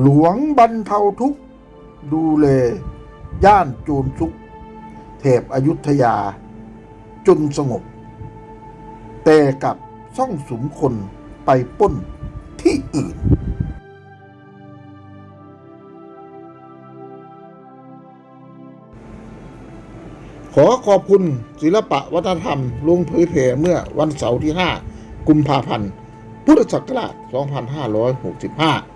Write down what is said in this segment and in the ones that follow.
หลวงบรรเทาทุกข์ดูแลย่านโจรทุกข์เทพอยุธยาจนสงบแต่กับซ่องสุมคนไปป้นที่อื่น ขอขอบคุณศิลปะวัฒนธรรมลงเผยแผ่เมื่อวันเสาร์ที่ 5 กุมภาพันธ์ พุทธศักราช 2565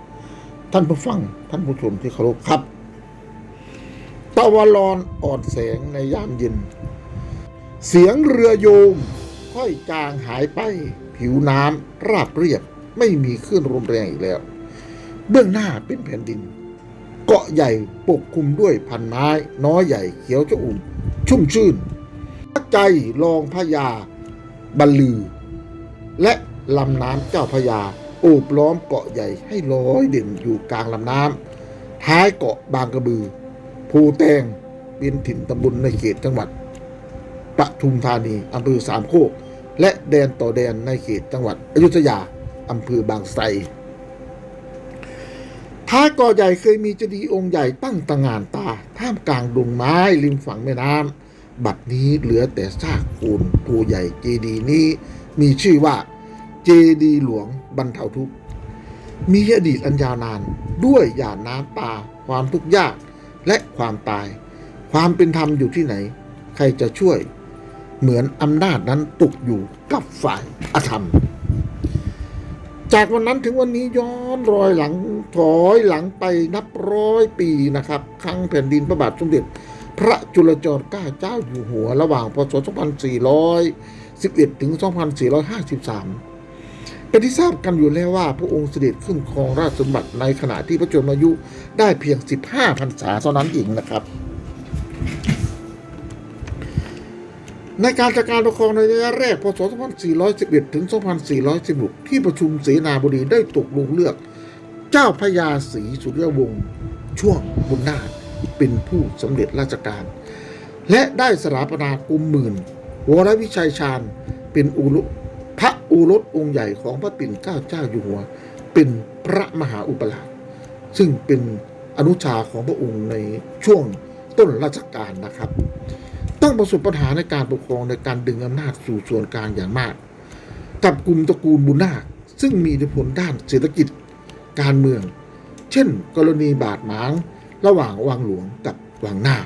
ท่านผู้ฟัง ท่านผู้ชมที่เคารพครับ ตะวันรอนอ่อนแสงในยามเย็น เสียงเรือโยงค่อยจางหายไป ผิวน้ำราบเรียบ ไม่มีคลื่นลมแรงอีกแล้ว เบื้องหน้าเป็นแผ่นดิน เกาะใหญ่ปกคลุมด้วยพันไม้น้อยใหญ่เขียวชอุ่ม ชุ่มชื่นใจรองพญาบรรลือ และลำน้ำเจ้าพญา โอบล้อมเกาะใหญ่ให้ลอยเด่นอยู่กลางลำน้ำท้ายเกาะบางกระบือ ภูแตงเป็นถิ่นตำบลในเขตจังหวัดปทุมธานีอำเภอสามโคก และแดนต่อแดนในเขตจังหวัดอยุธยาอำเภอบางไทรท้ายเกาะใหญ่เคยมีเจดีย์องค์ใหญ่ตั้งตระงานตา ท่ามกลางดงไม้ริมฝั่งแม่น้ำบัดนี้เหลือแต่ซากโคนภูใหญ่เจดีย์นี้มีชื่อว่า เจดีหลวงบรรเทาทุกข์ มีอดีตอันยาวนานด้วยหยาดน้ำตาความทุกข์ยากและความตาย ความเป็นธรรมอยู่ที่ไหน ใครจะช่วย เหมือนอำนาจนั้นตกอยู่กับฝ่ายอธรรม จากวันนั้นถึงวันนี้ย้อนรอยหลังถอยหลังไปนับร้อยปีนะครับ ครั้งแผ่นดินพระบาทสมเด็จ พระจุลจอมเกล้าเจ้าอยู่หัวระหว่างพศ 2411 ถึง 2453 เป็นที่ทราบกันอยู่แล้วว่าพระองค์เสด็จขึ้นครองราชสมบัติในขณะที่พระชนมายุได้เพียง 15พรรษาเท่านั้นเองนะครับ ในการจัดการปกครองในระยะแรกพศ 2411 ถึง 2416 ที่ประชุมเสนาบดีได้ตกลงเลือก เจ้าพระยาศรีสุริยวงศ์ช่วงบุญนาถเป็นผู้สำเร็จราชการ และได้สถาปนากรมหมื่นวรวิชัยชาญเป็นอุลุ อุรสองค์ใหญ่ของพระปิ่นเกล้าเจ้าอยู่หัว เป็นพระมหาอุปราชซึ่งเป็นอนุชาของพระองค์ในช่วงต้นราชการนะครับ ต้องประสบปัญหาในการปกครองในการดึงอำนาจสู่ส่วนกลางอย่างมาก กับกลุ่มตระกูลบุญนาคซึ่งมีอิทธิพลด้านเศรษฐกิจการเมือง เช่น กรณีบาดหมาง ระหว่างวังหลวงกับวังหน้า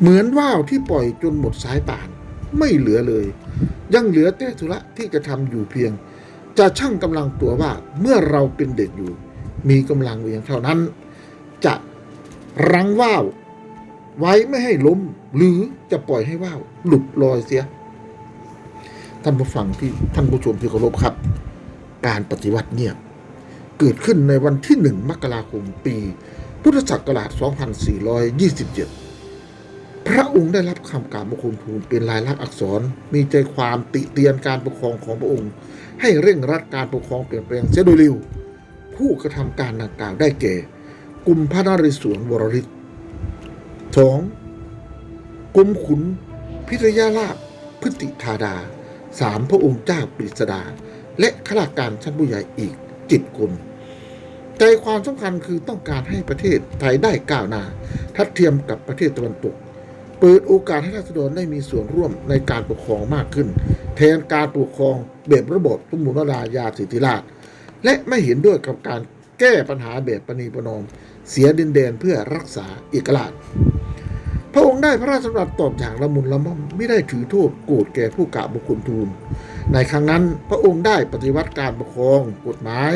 เหมือนว่าวที่ปล่อยจนหมดสายป่านไม่เหลือเลย ยังเหลือแต่ธุระที่จะทำอยู่เพียง จะชั่งกำลังตัวว่าเมื่อเราเป็นเด็กอยู่ มีกำลังเพียงเท่านั้น จะรังว่าวไว้ไม่ให้ล้ม หรือจะปล่อยให้ว่าวหลุดลอยเสีย ท่านผู้ฟังที่ท่านผู้ชมที่เคารพครับ การปฏิวัติเงียบเกิดขึ้นในวันที่หนึ่งมกราคมปี พุทธศักราช 2427 พระองค์ได้รับคำกราบบังคมทูลเป็นลายลักษณ์อักษร มีใจความติเตียนการปกครองของพระองค์ ให้เร่งรัดการปกครองเปลี่ยนแปลงเสียโดยเร็วผู้กระทำการดังกล่าวได้แก่ กลุ่มพระนเรศวรวรริศสองกรมขุนพิทยาลาภพฤติธาดาสามพระองค์เจ้าปริศดา และข้าราชการชั้นผู้ใหญ่อีกเจิตคนใจความสำคัญคือต้องการให้ประเทศไทยได้ก้าวหน้าทัดเทียมกับประเทศตะวันตก เปิดโอกาสให้ราษฎรได้มีส่วนร่วมในการปกครองมากขึ้น แทนการปกครองแบบระบบสมุนรายาสิทธิราช และไม่เห็นด้วยกับการแก้ปัญหาแบบปณีประนอม เสียดินแดนเพื่อรักษาเอกราช พระองค์ได้พระราชดำรัสตอบอย่างละมุนละม่อมไม่ได้ถือโทษโกรธแก่ผู้กล่าวบุคคลทูล ในครั้งนั้นพระองค์ได้ปฏิวัติการปกครองกฎหมาย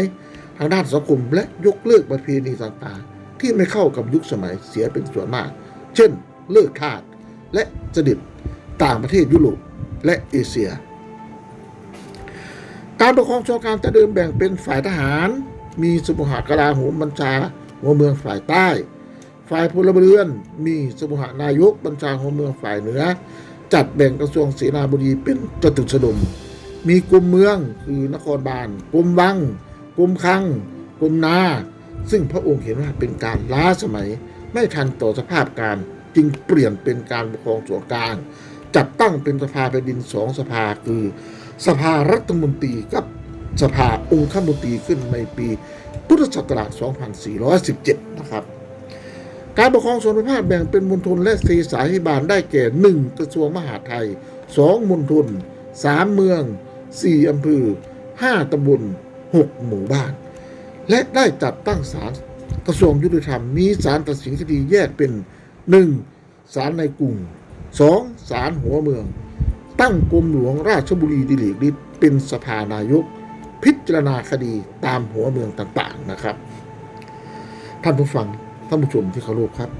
ทางด้านสังคมและยกเลิกประเพณีต่างๆ ที่ไม่เข้ากับยุคสมัยเสียเป็นส่วนมาก เช่น เลิกทาส และเสด็จต่างประเทศยุโรปและเอเชีย การปกครองชาวการแต่เดิมแบ่งเป็นฝ่ายทหาร มีสมุหกลาโหมบัญชาหัวเมืองฝ่ายใต้ ฝ่ายพลเรือน มีสมุหนายกบัญชาหัวเมืองฝ่ายเหนือ จัดแบ่งกระทรวงเสนาบดีเป็นจตุสดม มีกลุ่มเมืองคือนครบาลกลุ่มวังกลุ่มคังกลุ่มนาซึ่งพระองค์เห็นว่าเป็นการล้าสมัยไม่ทันต่อสภาพการ จึงเปลี่ยนเป็นการปกครองส่วนกลาง จัดตั้งเป็นสภาแผ่นดินสองสภาคือ สภารัฐมนตรีกับสภาองคมนตรีขึ้นในปีพุทธศักราช 2417 นะครับ การปกครองส่วนภูมิภาคแบ่งเป็นมณฑลและสีสายพิบาลได้แก่ 1. กระทรวงมหาดไทย 2. มณฑล 3. เมือง 4. อำเภอ 5. ตำบล6หมู่บ้าน และได้จัดตั้งศาลกระทรวงยุติธรรมมีศาลตัดสินคดีแยกเป็น 1. ศาลในกรุง 2. ศาลหัวเมือง ตั้งกรมหลวงราชบุรีดิลีกฤทธิ์เป็นสภานายก พิจารณาคดีตามหัวเมืองต่างๆนะครับ ท่านผู้ฟังท่านผู้ชมที่เคารพครับ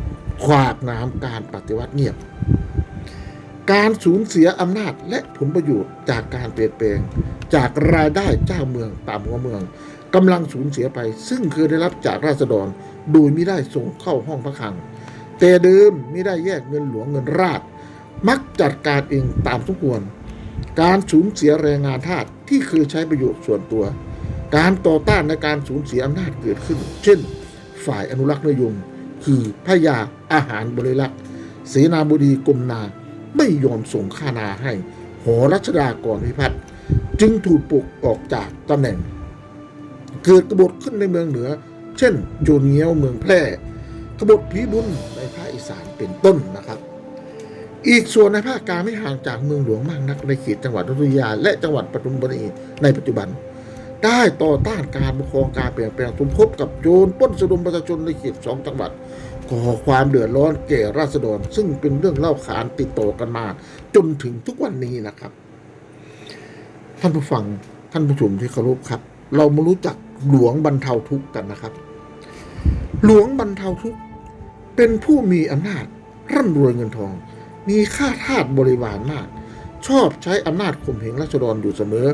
ขวากน้ำการปฏิวัติเงียบ การสูญเสียอำนาจและผลประโยชน์จากการเปลี่ยนแปลง จากรายได้เจ้าเมืองตามหัวเมืองกำลังสูญเสียไป ซึ่งเคยได้รับจากราษฎร โดยไม่ได้ส่งเข้าห้องพระคลัง แต่เดิมไม่ได้แยกเงินหลวงเงินราช มักจัดการเองตามสมควร การสูญเสียแรงงานทาสที่เคยใช้ประโยชน์ส่วนตัว การต่อต้านในการสูญเสียอำนาจเกิดขึ้น เช่น ฝ่ายอนุรักษ์นิยม คือพระยาอาหารบริลักษ์เสนาบดีกรมนาไม่ยอมส่งค่านาให้หอรัชดากรพิพัฒน์จึงถูกปลุกออกจากตำแหน่ง เกิดกบฏขึ้นในเมืองเหนือ เช่นโจเนียวเมืองแพร่กบฏผีบุญ สานเป็นต้นนะครับ อีกส่วนในภาคกลางไม่ห่างจากเมืองหลวงมากนักในเขตจังหวัดอยุยา และจังหวัดปทุมธานีในปัจจุบัน ได้ต่อต้านการปกครองการเปลี่ยนแปลงสมคบกับโจรป้นสะดมประชาชนในเขตสองจังหวัดก่อความเดือดร้อนแก่ราษฎร ซึ่งเป็นเรื่องเล่าขานติดต่อกันมา จนถึงทุกวันนี้นะครับ ท่านผู้ฟังท่านผู้ชมที่เคารพครับ เรามารู้จักหลวงบรรเทาทุกข์กันนะครับ หลวงบรรเทาทุกข์ เป็นผู้มีอำนาจ ร่ำรวยเงินทอง มีข้าทาสบริวารมาก ชอบใช้อำนาจข่มเหงราษฎรอยู่เสมอ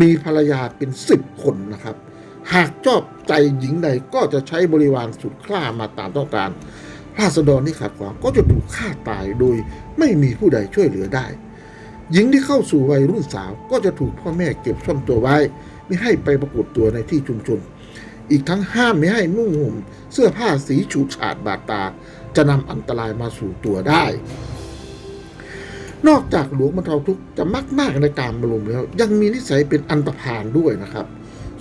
มีภรรยาเป็นสิบคนนะครับ หากชอบใจหญิงใดก็จะใช้บริวารสุดกล้ามาตามต้องการ ราษฎรที่ขัดขวางก็จะถูกฆ่าตายโดยไม่มีผู้ใดช่วยเหลือได้ หญิงที่เข้าสู่วัยรุ่นสาวก็จะถูกพ่อแม่เก็บซ่อนตัวไว้ ไม่ให้ไปปรากฏตัวในที่ชุมชน อีกทั้งห้ามไม่ให้นุ่งห่มเสื้อผ้าสีฉูดฉาดบาดตา จะนำอันตรายมาสู่ตัวได้ นอกจากหลวงบรรเทาทุกข์จะมักมากในการบรมแล้ว ยังมีนิสัยเป็นอันตรพาลด้วยนะครับ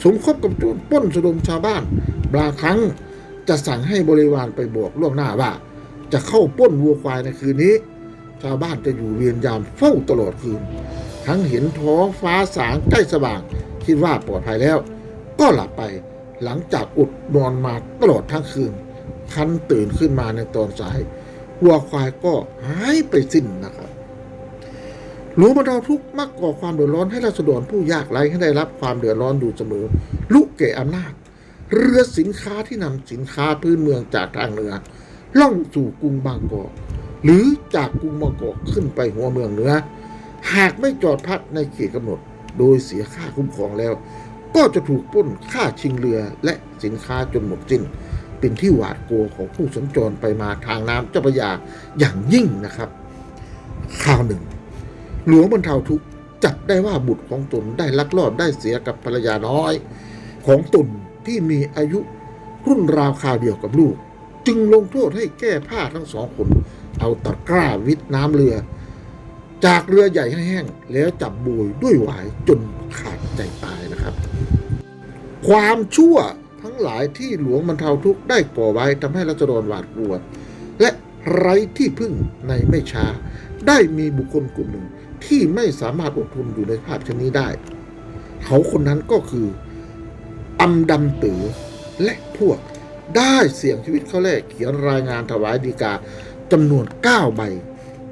สมคบกับโจรป้นสะดมชาวบ้านบางครั้งจะสั่งให้บริวารไปบอกล่วงหน้าว่า จะเข้าป้นวัวควายในคืนนี้ ชาวบ้านจะอยู่เวียนยามเฝ้าตลอดคืน ทั้งเห็นท้องฟ้าสางใกล้สว่าง คิดว่าปลอดภัยแล้ว ก็หลับไป หลังจากอุดนอนมาตลอดทั้งคืนคันตื่นขึ้นมาในตอนสายวัวควายก็หายไปสิ้นนะครับหลวงบรรเทาทุกมักก่อความเดือดร้อนให้ราษฎรผู้ยากไร้ให้ได้รับความเดือดร้อนอยู่เสมอ ลุกเก่อำนาจ เรือสินค้าที่นำสินค้าพื้นเมืองจากทางเหนือ ล่องสู่กรุงบางกอกหรือจากกรุงบางกอกขึ้นไปหัวเมืองเหนือ หากไม่จอดพักในเขตกำหนด โดยเสียค่าคุ้มครองแล้ว ก็จะถูกปล้นค่าชิงเรือและสินค้าจนหมดสิ้น เป็นที่หวาดกลัวของผู้สัญจรไปมาทางน้ำเจ้าพระยาอย่างยิ่งนะครับ ข่าวหนึ่ง หลวงบรรเทาทุกข์จับได้ว่าบุตรของตนได้ลักลอบได้เสียกับภรรยาน้อย ของตนที่มีอายุรุ่นราวคราวเดียวกับลูก จึงลงโทษให้แก้ผ้าทั้งสองคน เอาตะกร้าวิทน้ำเรือ จากเรือใหญ่ให้แห้งแล้วจับโบยด้วยหวายจนขาดใจตายนะ ความชั่วทั้งหลายที่หลวงบรรเทาทุกข์ได้ก่อไว้ทำให้รัษฎรหวาดกลัว และไร้ที่พึ่งในไม่ช้า ได้มีบุคคลกลุ่มหนึ่งที่ไม่สามารถอดทนอยู่ในภาพเช่นนี้ได้ เขาคนนั้นก็คืออำดำตือและพวกได้เสี่ยงชีวิตเขาแรกเขียนรายงานถวายดีกาจำนวน9ใบ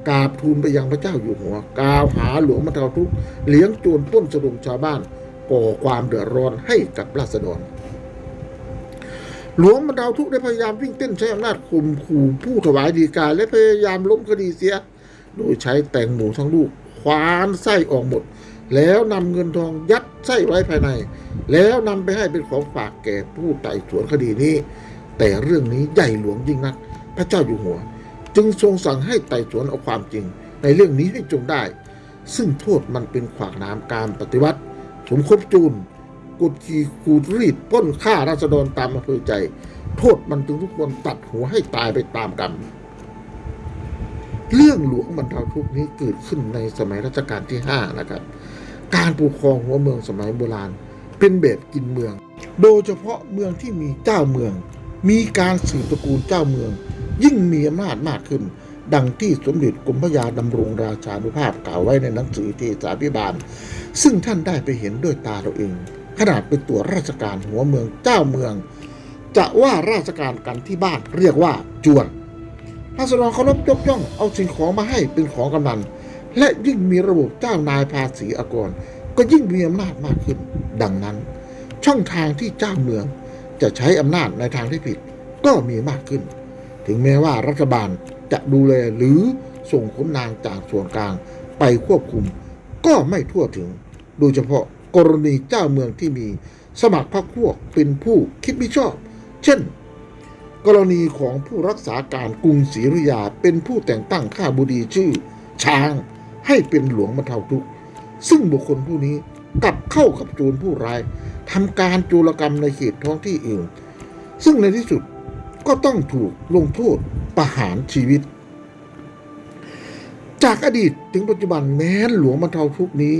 กราบทูลไปยังพระเจ้าอยู่หัวกล่าวหาหลวงบรรเทาทุกข์เลี้ยงโจรป้นสะดมชาวบ้าน ก่อความเดือดร้อนให้กับราษฎร หลวงบรรเทาทุกได้พยายามวิ่งเต้นใช้อำนาจข่มขู่ผู้ถวายดีกาและพยายามล้มคดีเสีย โดยใช้แตงหมูทั้งลูกควานไส้ออกหมด แล้วนำเงินทองยัดไส้ไว้ภายใน แล้วนำไปให้เป็นของฝากแก่ผู้ไต่สวนคดีนี้ แต่เรื่องนี้ใหญ่หลวงยิ่งนัก พระเจ้าอยู่หัว จึงทรงสั่งให้ไต่สวนเอาความจริง ในเรื่องนี้ให้จงได้ ซึ่งโทษมันเป็นขวากน้ำการปฏิวัติ สมคบจูนกดขี่ขูดรีดป้นฆ่าราษฎรตามอำเภอใจ โทษมันจึงทุกคนตัดหัวให้ตายไปตามกันเรื่องหลวงบรรเทาทุกนี้เกิดขึ้นในสมัยรัชกาลที่5นะครับ การปกครองหัวเมืองสมัยโบราณ เป็นแบบกินเมือง โดยเฉพาะเมืองที่มีเจ้าเมือง มีการสืบตระกูลเจ้าเมือง ยิ่งมีอำนาจมากขึ้น ดังที่สมเด็จกรมพระยาดำรงราชานุภาพกล่าวไว้ในหนังสือเทศาพิบาล ซึ่งท่านได้ไปเห็นด้วยตาเราเอง ขนาดเป็นตัวราชการหัวเมืองเจ้าเมือง จะว่าราชการกันที่บ้านเรียกว่าจวนราษฎรเคารพยกย่องเอาสิ่งของมาให้เป็นของกำนัน และยิ่งมีระบบเจ้านายภาษีอากร ก็ยิ่งมีอำนาจมากขึ้น ดังนั้น ช่องทางที่เจ้าเมืองจะใช้อำนาจในทางที่ผิดก็มีมากขึ้น ถึงแม้ว่ารัฐบาลจะดูแลหรือส่งขนนางจากส่วนกลางไปควบคุม ก็ไม่ทั่วถึง โดยเฉพาะกรณีเจ้าเมืองที่มีสมัครพรรคพวกเป็นผู้คิดไม่ชอบ เช่น กรณีของผู้รักษาการกรุงศรีอยุธยาเป็นผู้แต่งตั้งข้าบุดีชื่อ ช้างให้เป็นหลวงบรรเทาทุกข์ ซึ่งบุคคลผู้นี้กลับเข้ากับโจรผู้ร้ายทำการโจรกรรมในเขตท้องที่อื่น ซึ่งในที่สุด ก็ต้องถูกลงโทษประหารชีวิต จากอดีตถึงปัจจุบันแม้นหลวงบรรเทาทุกนี้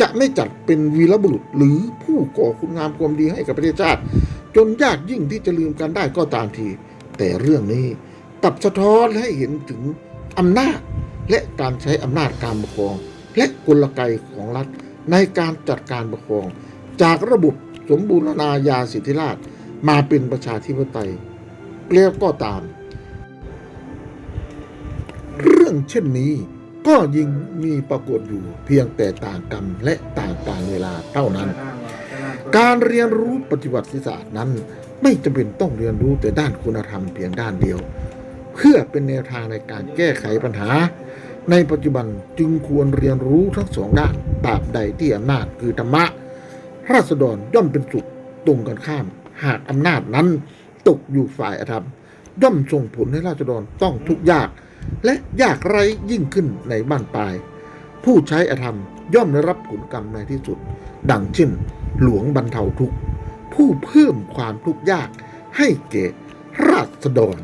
จะไม่จัดเป็นวีรบุรุษหรือผู้ก่อคุณงามความดีให้กับประเทศชาติ จนยากยิ่งที่จะลืมกันได้ก็ตามที แต่เรื่องนี้กลับสะท้อนให้เห็นถึงอำนาจและการใช้อำนาจการปกครอง และกลไกของรัฐในการจัดการปกครอง จากระบบสมบูรณาญาสิทธิราชมาเป็นประชาธิปไตย แล้วก็ตาม เรื่องเช่นนี้ก็ยิ่งมีปรากฏอยู่เพียงแต่ต่างกรรมและต่างการเวลาเท่านั้น การเรียนรู้ปฏิวัติศาสตร์นั้น ไม่จำเป็นต้องเรียนรู้แต่ด้านคุณธรรมเพียงด้านเดียว เพื่อเป็นแนวทางในการแก้ไขปัญหา ในปัจจุบันจึงควรเรียนรู้ทั้งสองด้านตราบใดที่อำนาจคือธรรมะราษฎรย่อมเป็นสุขตรงกันข้าม หากอำนาจนั้น ตกอยู่ฝ่ายอธรรมย่อมส่งผลให้ราษฎรต้องทุกข์ยาก และยากไรยิ่งขึ้นในบ้านปลาย ผู้ใช้อธรรมย่อมได้รับผลกรรมในที่สุด ดังเช่นหลวงบรรเทาทุกข์ผู้เพิ่มความทุกข์ยากให้เก่ราษฎร